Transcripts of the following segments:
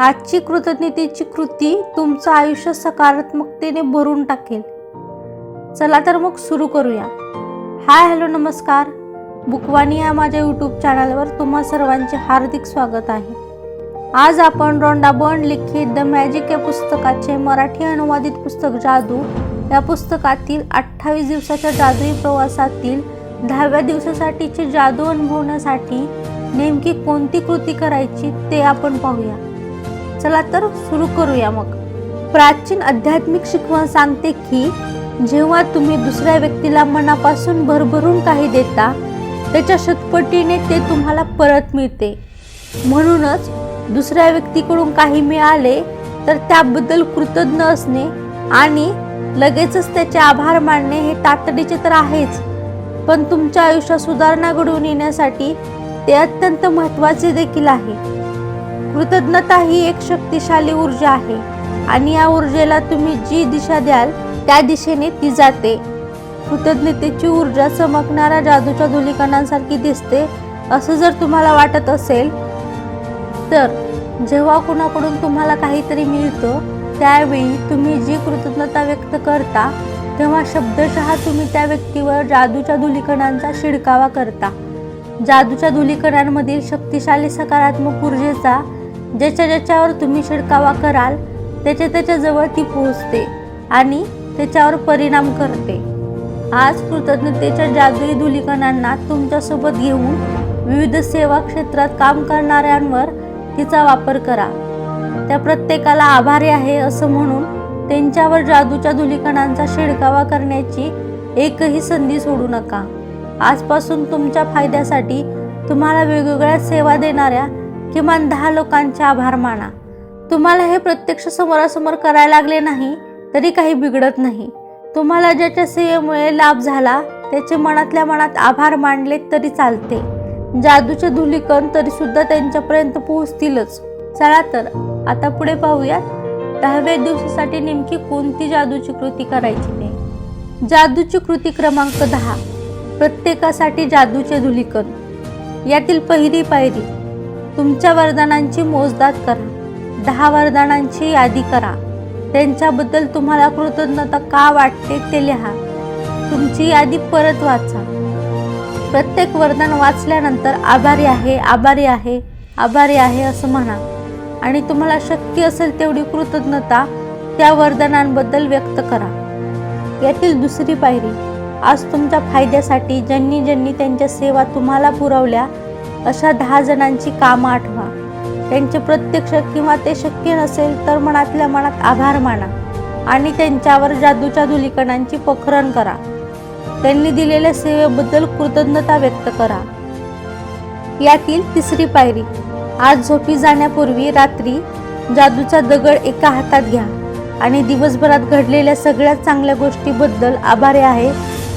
आजची कृतज्ञतेची कृती तुमचं आयुष्य सकारात्मकतेने भरून टाकेल. चला तर मग सुरू करूया. हाय हॅलो नमस्कार. बुकवाणी या माझ्या यूट्यूब चॅनलवर तुम्हा सर्वांचे हार्दिक स्वागत आहे. आज आपण रोंडा बर्न लिखित द मॅजिक या पुस्तकाचे मराठी अनुवादित पुस्तक जादू. या पुस्तकातील अठ्ठावीस दिवसाच्या जादुई प्रवासातील दहाव्या दिवसासाठीचे जादू अनुभवण्यासाठी नेमकी कोणती कृती करायची ते आपण पाहूया. चला तर सुरू करूया मग. प्राचीन आध्यात्मिक शिकवण सांगते की जेव्हा तुम्ही दुसऱ्या व्यक्तीला मनापासून भरभरून काही देता त्याच्या शतपटीने ते तुम्हाला परत मिळते. म्हणूनच दुसऱ्या व्यक्तीकडून काही मिळाले तर त्याबद्दल कृतज्ञ असणे आणि लगेचच त्याचे आभार मानणे हे तातडीचे तर आहेच. पण तुमच्या आयुष्यात सुधारणा घडवून येण्यासाठी ते अत्यंत महत्त्वाचे देखील आहे. कृतज्ञता ही एक शक्तिशाली ऊर्जा आहे आणि या ऊर्जेला तुम्ही जी दिशा द्याल त्या दिशेने ती जाते. कृतज्ञतेची ऊर्जा चमकणाऱ्या जादूच्या धुलिकणांसारखी दिसते असं जर तुम्हाला वाटत असेल तर जेव्हा कुणाकडून तुम्हाला काहीतरी मिळतं त्यावेळी तुम्ही जी कृतज्ञता व्यक्त करता तेव्हा शब्दशः तुम्ही त्या व्यक्तीवर जादूच्या धुलिकणांचा शिडकावा करता. जादूच्या धुलीकणांमधील शक्तिशाली सकारात्मक ऊर्जेचा ज्याच्या ज्याच्यावर तुम्ही शिडकावा कराल त्याच्या त्याच्याजवळ ती पोहोचते आणि त्याच्यावर परिणाम करते. आज कृतज्ञतेच्या जादुई धुलिकणांना तुमच्यासोबत घेऊन विविध सेवा क्षेत्रात काम करणाऱ्यांवर तिचा वापर करा. त्या प्रत्येकाला आभारी आहे असं म्हणून त्यांच्यावर जादूच्या धुलिकणांचा शिडकावा करण्याची एकही संधी सोडू नका. आजपासून तुमच्या फायद्यासाठी तुम्हाला वेगवेगळ्या सेवा देणाऱ्या किमान दहा लोकांचे आभार माना. तुम्हाला हे प्रत्यक्ष समोरासमोर करायला लागले नाही तरी काही बिघडत नाही. तुम्हाला ज्याच्या सेवेमुळे लाभ झाला त्याचे मनातल्या मनात आभार मानले तरी चालते. जादूचे धुलिकण तरी सुद्धा त्यांच्यापर्यंत पोहोचतीलच. चला तर आता पुढे पाहूयात. दहाव्या दिवसासाठी नेमकी कोणती जादूची कृती करायची नाही जादूची कृती क्रमांक दहा. प्रत्येकासाठी जादूचे धुलीकण यातील पहिली पायरी तुमच्या वरदानांची मोजदाद करा. दहा वरदानांची यादी करा. त्यांच्याबद्दल तुम्हाला कृतज्ञता का वाटते ते लिहा. तुमची यादी परत वाचा. प्रत्येक वरदान वाचल्यानंतर आभारी आहे आभारी आहे आभारी आहे असं म्हणा. आणि तुम्हाला शक्य असेल तेवढी कृतज्ञता त्या वरदानांबद्दल व्यक्त करा. यातील दुसरी पायरी आज तुमच्या फायद्यासाठी ज्यांनी ज्यांनी त्यांच्या सेवा तुम्हाला पुरवल्या अशा दहा जणांची कामं आठवा. त्यांचे प्रत्यक्ष किंवा ते शक्य नसेल तर मनातल्या मनात आभार माना आणि त्यांच्यावर जादूच्या धुलिकणांची पोखरण करा. त्यांनी दिलेल्या सेवेबद्दल कृतज्ञता व्यक्त करा. यातील तिसरी पायरी आज झोपी जाण्यापूर्वी रात्री जादूचा दगड एका हातात घ्या आणि दिवसभरात घडलेल्या सगळ्या चांगल्या गोष्टीबद्दल आभारी आहे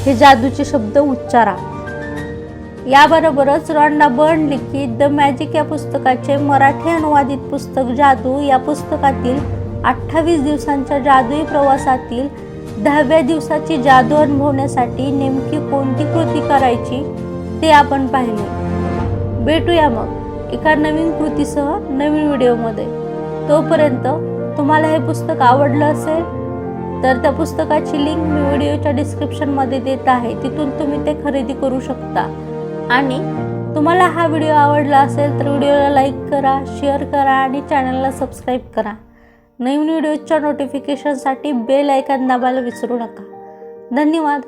हे जादूचे शब्द उच्चारा. याबरोबरच रॉन्डा बर्न लिखित द मॅजिक या पुस्तकाचे मराठी अनुवादित पुस्तक जादू या पुस्तकातील अठ्ठावीस दिवसांच्या जादुई प्रवासातील दहाव्या दिवसाची जादू अनुभवण्यासाठी नेमकी कोणती कृती करायची ते आपण पाहिले. भेटूया मग एका नवीन कृतीसह नवीन व्हिडिओमध्ये. तोपर्यंत तुम्हाला हे पुस्तक आवडलं असेल तर त्या पुस्तकाची लिंक मी व्हिडिओच्या डिस्क्रिप्शनमध्ये देत आहे. तिथून तुम्ही ते खरेदी करू शकता. आणि तुम्हाला हा व्हिडिओ आवडला असेल तर व्हिडिओला लाईक करा शेअर करा आणि चॅनलला सबस्क्राईब करा. नवीन व्हिडिओच्या नोटिफिकेशनसाठी बेल ऐकन दाबायला विसरू नका. धन्यवाद.